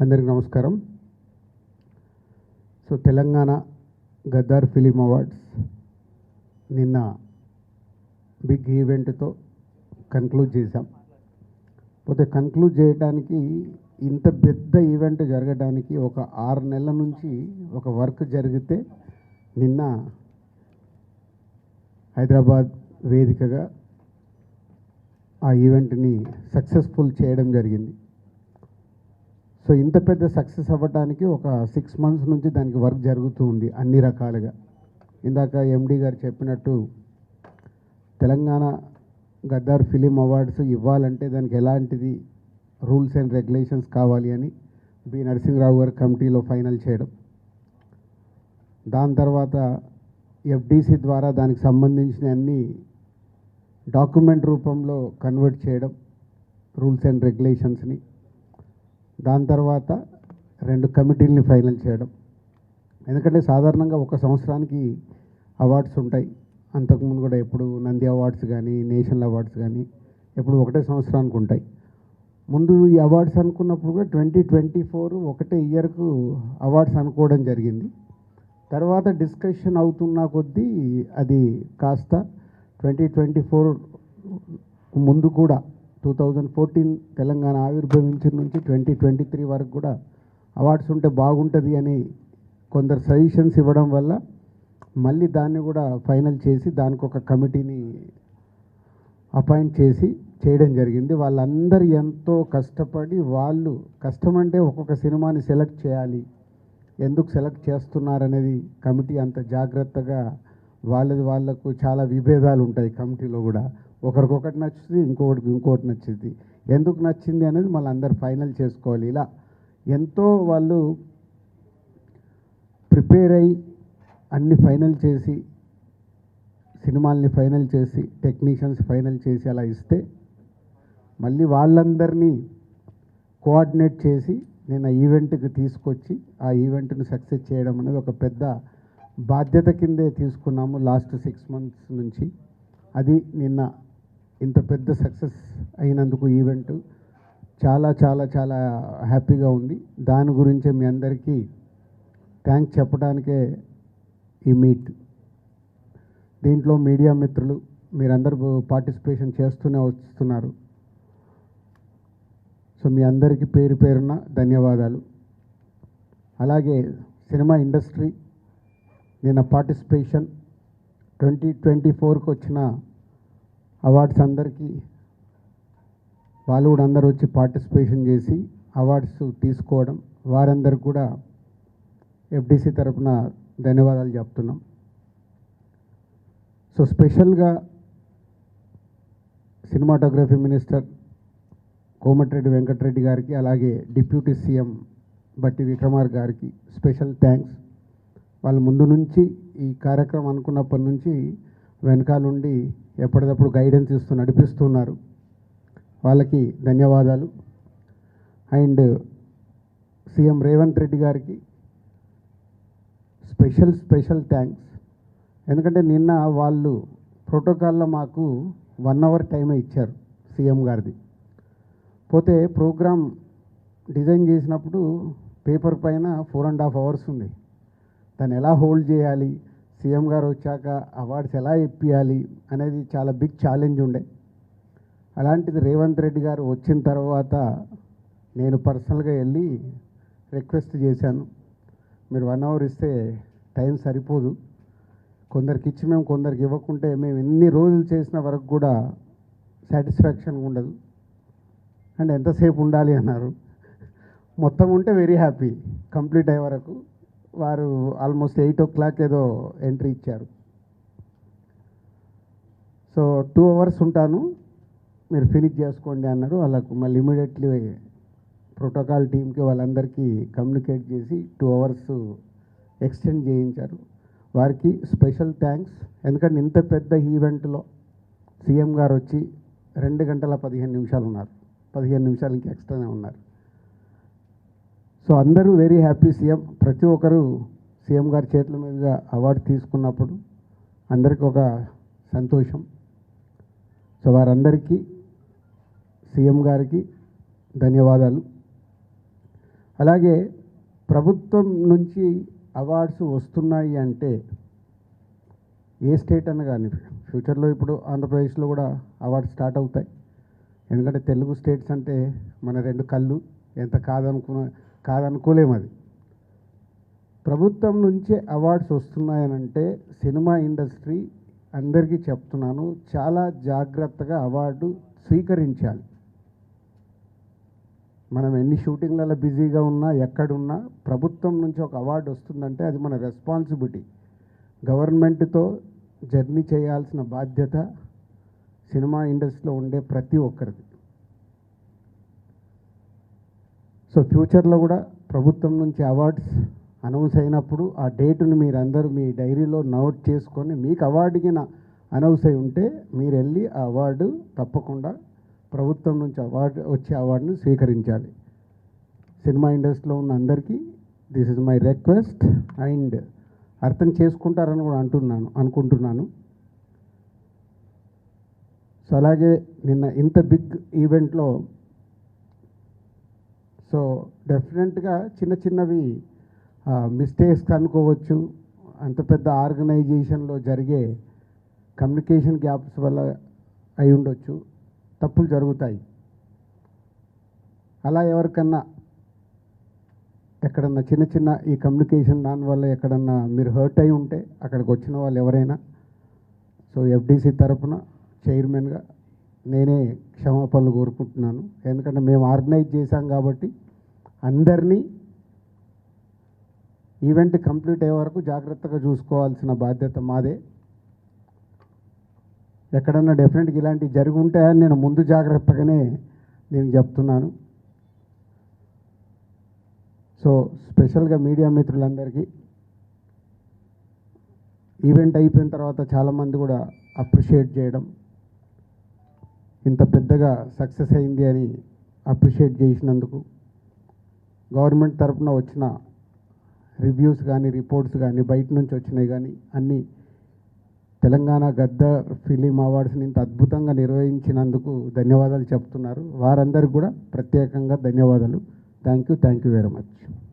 అందరికి నమస్కారం. So Telangana Gaddar film awards నిన్న బిగ్ ఈవెంట్తో కన్క్లూడ్ చేశాం. పోతే కన్క్లూడ్ చేయడానికి ఇంత పెద్ద ఈవెంట్ జరగడానికి ఒక ఆరు నెలల నుంచి ఒక వర్క్ జరిగితే నిన్న హైదరాబాద్ వేదికగా ఆ ఈవెంట్ని సక్సెస్ఫుల్ చేయడం జరిగింది. సో ఇంత పెద్ద సక్సెస్ అవ్వడానికి ఒక సిక్స్ మంత్స్ నుంచి దానికి వర్క్ జరుగుతూ ఉంది అన్ని రకాలుగా. ఇందాక ఎండి గారు చెప్పినట్టు తెలంగాణ గద్దార్ ఫిలిం అవార్డ్స్ ఇవ్వాలంటే దానికి ఎలాంటిది రూల్స్ అండ్ రెగ్యులేషన్స్ కావాలి అని బి నరసింహరావు గారు కమిటీలో ఫైనల్ చేయడం. దాని తర్వాత ఎఫ్డిసి ద్వారా దానికి సంబంధించిన అన్ని డాక్యుమెంట్ రూపంలో కన్వర్ట్ చేయడం రూల్స్ అండ్ రెగ్యులేషన్స్ని. దాని తర్వాత రెండు కమిటీలని ఫైనల్ చేయడం. ఎందుకంటే సాధారణంగా ఒక సంవత్సరానికి అవార్డ్స్ ఉంటాయి. అంతకుముందు కూడా ఎప్పుడు నంది అవార్డ్స్ కానీ నేషనల్ అవార్డ్స్ కానీ ఎప్పుడు ఒకటే సంవత్సరానికి ఉంటాయి. ముందు ఈ అవార్డ్స్ అనుకున్నప్పుడు కూడా ట్వంటీ ట్వంటీ ఫోర్ ఒకటే ఇయర్కు అవార్డ్స్ అనుకోవడం జరిగింది. తర్వాత డిస్కషన్ అవుతున్న కొద్దీ అది కాస్త ట్వంటీ ట్వంటీ ఫోర్ ముందు కూడా టూ థౌజండ్ ఫోర్టీన్ తెలంగాణ ఆవిర్భవించిన నుంచి ట్వంటీ ట్వంటీ త్రీ వరకు కూడా అవార్డ్స్ ఉంటే బాగుంటుంది అని కొందరు సజెషన్స్ ఇవ్వడం వల్ల మళ్ళీ దాన్ని కూడా ఫైనల్ చేసి దానికి ఒక కమిటీని అపాయింట్ చేసి చేయడం జరిగింది. వాళ్ళందరూ ఎంతో కష్టపడి వాళ్ళు కష్టం అంటే ఒక్కొక్క సినిమాని సెలెక్ట్ చేయాలి. ఎందుకు సెలెక్ట్ చేస్తున్నారనేది కమిటీ అంత జాగ్రత్తగా వాళ్ళది వాళ్ళకు చాలా విభేదాలు ఉంటాయి కమిటీలో కూడా. ఒకరికొకటి నచ్చుతుంది ఇంకొకటికి ఇంకొకటి నచ్చుతుంది. ఎందుకు నచ్చింది అనేది మళ్ళీ అందరు ఫైనల్ చేసుకోవాలి. ఇలా ఎంతో వాళ్ళు ప్రిపేర్ అయ్యి అన్ని ఫైనల్ చేసి సినిమాల్ని ఫైనల్ చేసి టెక్నీషియన్స్ ఫైనల్ చేసి అలా ఇస్తే మళ్ళీ వాళ్ళందరినీ కోఆర్డినేట్ చేసి నేను ఆ ఈవెంట్కి తీసుకొచ్చి ఆ ఈవెంట్ను సక్సెస్ చేయడం అనేది ఒక పెద్ద బాధ్యత కిందే తీసుకున్నాము లాస్ట్ సిక్స్ మంత్స్ నుంచి. అది నిన్న ఇంత పెద్ద సక్సెస్ అయినందుకు ఈవెంట్ చాలా చాలా చాలా హ్యాపీగా ఉంది. దాని గురించే మీ అందరికీ థ్యాంక్స్ చెప్పడానికే ఈ మీట్. దీంట్లో మీడియా మిత్రులు మీరందరూ పార్టిసిపేషన్ చేస్తూనే వస్తున్నారు. సో మీ అందరికీ పేరు పేరున ధన్యవాదాలు. అలాగే సినిమా ఇండస్ట్రీ నిన్న పార్టిసిపేషన్ ట్వంటీ ట్వంటీ ఫోర్కి వచ్చిన అవార్డ్స్ అందరికీ వాళ్ళు కూడా అందరూ వచ్చి పార్టిసిపేషన్ చేసి అవార్డ్స్ తీసుకోవడం. వారందరికి కూడా ఎఫ్డిసి తరఫున ధన్యవాదాలు చెప్తున్నాం. సో స్పెషల్గా సినిమాటోగ్రఫీ మినిస్టర్ కోమటిరెడ్డి వెంకటరెడ్డి గారికి అలాగే డిప్యూటీ సీఎం బట్టి విక్రమార్ గారికి స్పెషల్ థ్యాంక్స్. వాళ్ళ ముందు నుంచి ఈ కార్యక్రమం అనుకున్నప్పటి నుంచి వెనకాలండి ఎప్పటికప్పుడు గైడెన్స్ ఇస్తూ నడిపిస్తున్నారు. వాళ్ళకి ధన్యవాదాలు. అండ్ సీఎం రేవంత్ రెడ్డి గారికి స్పెషల్ స్పెషల్ థ్యాంక్స్ ఎందుకంటే నిన్న వాళ్ళు ప్రోటోకాల్లో మాకు వన్ అవర్ టైమే ఇచ్చారు సీఎం గారిది. పోతే ప్రోగ్రామ్ డిజైన్ చేసినప్పుడు పేపర్ పైన ఫోర్ అండ్ హాఫ్ అవర్స్ ఉంది. దాన్ని ఎలా హోల్డ్ చేయాలి? సీఎం గారు వచ్చాక అవార్డ్స్ ఎలా ఇప్పియాలి అనేది చాలా బిగ్ ఛాలెంజ్ ఉండే. అలాంటిది రేవంత్ రెడ్డి గారు వచ్చిన తర్వాత నేను పర్సనల్గా వెళ్ళి రిక్వెస్ట్ చేశాను. మీరు వన్ అవర్ ఇస్తే టైం సరిపోదు. కొందరికి ఇచ్చి మేము కొందరికి ఇవ్వకుంటే మేము ఎన్ని రోజులు చేసిన వరకు కూడా సాటిస్ఫాక్షన్ ఉండదు. అండ్ ఎంతసేపు ఉండాలి అన్నారు. మొత్తం ఉంటే వెరీ హ్యాపీ కంప్లీట్ అయ్యే వరకు. వారు ఆల్మోస్ట్ ఎయిట్ ఓ క్లాక్ ఏదో ఎంట్రీ ఇచ్చారు. సో టూ అవర్స్ ఉంటాను. మీరు ఫినిష్ చేసుకోండి అన్నారు వాళ్ళకు మళ్ళీ ఇమీడియట్లీ ప్రోటోకాల్ టీంకి వాళ్ళందరికీ కమ్యూనికేట్ చేసి టూ అవర్స్ ఎక్స్టెండ్ చేయించారు. వారికి స్పెషల్ థ్యాంక్స్ ఎందుకంటే ఇంత పెద్ద ఈవెంట్లో సీఎం గారు వచ్చి రెండు గంటల పదిహేను నిమిషాలు ఉన్నారు. పదిహేను నిమిషాలు ఇంకా ఎక్స్ట్రానే ఉన్నారు. సో అందరూ వెరీ హ్యాపీ సీఎం. ప్రతి ఒక్కరు సీఎం గారి చేతుల మీదుగా అవార్డు తీసుకున్నప్పుడు అందరికీ ఒక సంతోషం. సో వారందరికీ సీఎం గారికి ధన్యవాదాలు. అలాగే ప్రభుత్వం నుంచి అవార్డ్స్ వస్తున్నాయి అంటే ఏ స్టేట్ అన్న కానీ ఫ్యూచర్లో ఇప్పుడు ఆంధ్రప్రదేశ్లో కూడా అవార్డ్స్ స్టార్ట్ అవుతాయి. ఎందుకంటే తెలుగు స్టేట్స్ అంటే మన రెండు కళ్ళు ఎంత కాదనుకున్న కాదనుకోలేము అది. ప్రభుత్వం నుంచే అవార్డ్స్ వస్తున్నాయనంటే సినిమా ఇండస్ట్రీ అందరికీ చెప్తున్నాను చాలా జాగ్రత్తగా అవార్డు స్వీకరించాలి. మనం ఎన్ని షూటింగ్లలో బిజీగా ఉన్నా ఎక్కడున్నా ప్రభుత్వం నుంచి ఒక అవార్డు వస్తుందంటే అది మన రెస్పాన్సిబిలిటీ. గవర్నమెంట్తో జర్నీ చేయాల్సిన బాధ్యత సినిమా ఇండస్ట్రీలో ఉండే ప్రతి ఒక్కరిది. సో ఫ్యూచర్లో కూడా ప్రభుత్వం నుంచి అవార్డ్స్ అనౌన్స్ అయినప్పుడు ఆ డేటును మీరందరూ మీ డైరీలో నోట్ చేసుకొని మీకు అవార్డుకి నా అనౌన్స్ అయి ఉంటే మీరు వెళ్ళి ఆ అవార్డు తప్పకుండా ప్రభుత్వం నుంచి అవార్డు వచ్చే అవార్డును స్వీకరించాలి. సినిమా ఇండస్ట్రీలో ఉన్న అందరికీ this is my request and అర్థం చేసుకుంటారని కూడా అంటున్నాను అనుకుంటున్నాను. సో అలాగే నిన్న ఇంత బిగ్ ఈవెంట్లో సో డెఫినెట్గా చిన్న చిన్నవి మిస్టేక్స్ అనుకోవచ్చు. అంత పెద్ద ఆర్గనైజేషన్లో జరిగే కమ్యూనికేషన్ గ్యాప్స్ వల్ల అయి ఉండొచ్చు. తప్పులు జరుగుతాయి. అలా ఎవరికన్నా ఎక్కడన్నా చిన్న చిన్న ఈ కమ్యూనికేషన్ దానివల్ల ఎక్కడన్నా మీరు హర్ట్ అయి ఉంటే అక్కడికి వచ్చిన వాళ్ళు ఎవరైనా సో ఎఫ్డీసీ తరపున చైర్మన్గా నేనే క్షమాపణలు కోరుకుంటున్నాను. ఎందుకంటే మేము ఆర్గనైజ్ చేశాం కాబట్టి అందరినీ ఈవెంట్ కంప్లీట్ అయ్యే వరకు జాగ్రత్తగా చూసుకోవాల్సిన బాధ్యత మాదే. ఎక్కడన్నా డెఫినెట్గా ఇలాంటివి జరిగి ఉంటాయని నేను ముందు జాగ్రత్తగానే నేను చెప్తున్నాను. సో స్పెషల్గా మీడియా మిత్రులందరికీ ఈవెంట్ అయిపోయిన తర్వాత చాలామంది కూడా అప్రిషియేట్ చేయడం ఇంత పెద్దగా సక్సెస్ అయింది అని అప్రిషియేట్ చేసినందుకు గవర్నమెంట్ తరఫున వచ్చిన రివ్యూస్ కానీ రిపోర్ట్స్ కానీ బయట నుంచి వచ్చినాయి కానీ అన్నీ తెలంగాణ గద్దర్ ఫిలిం అవార్డ్స్ని ఇంత అద్భుతంగా నిర్వహించినందుకు ధన్యవాదాలు చెప్తున్నారు. వారందరికీ కూడా ప్రత్యేకంగా ధన్యవాదాలు. Thank you thank you very much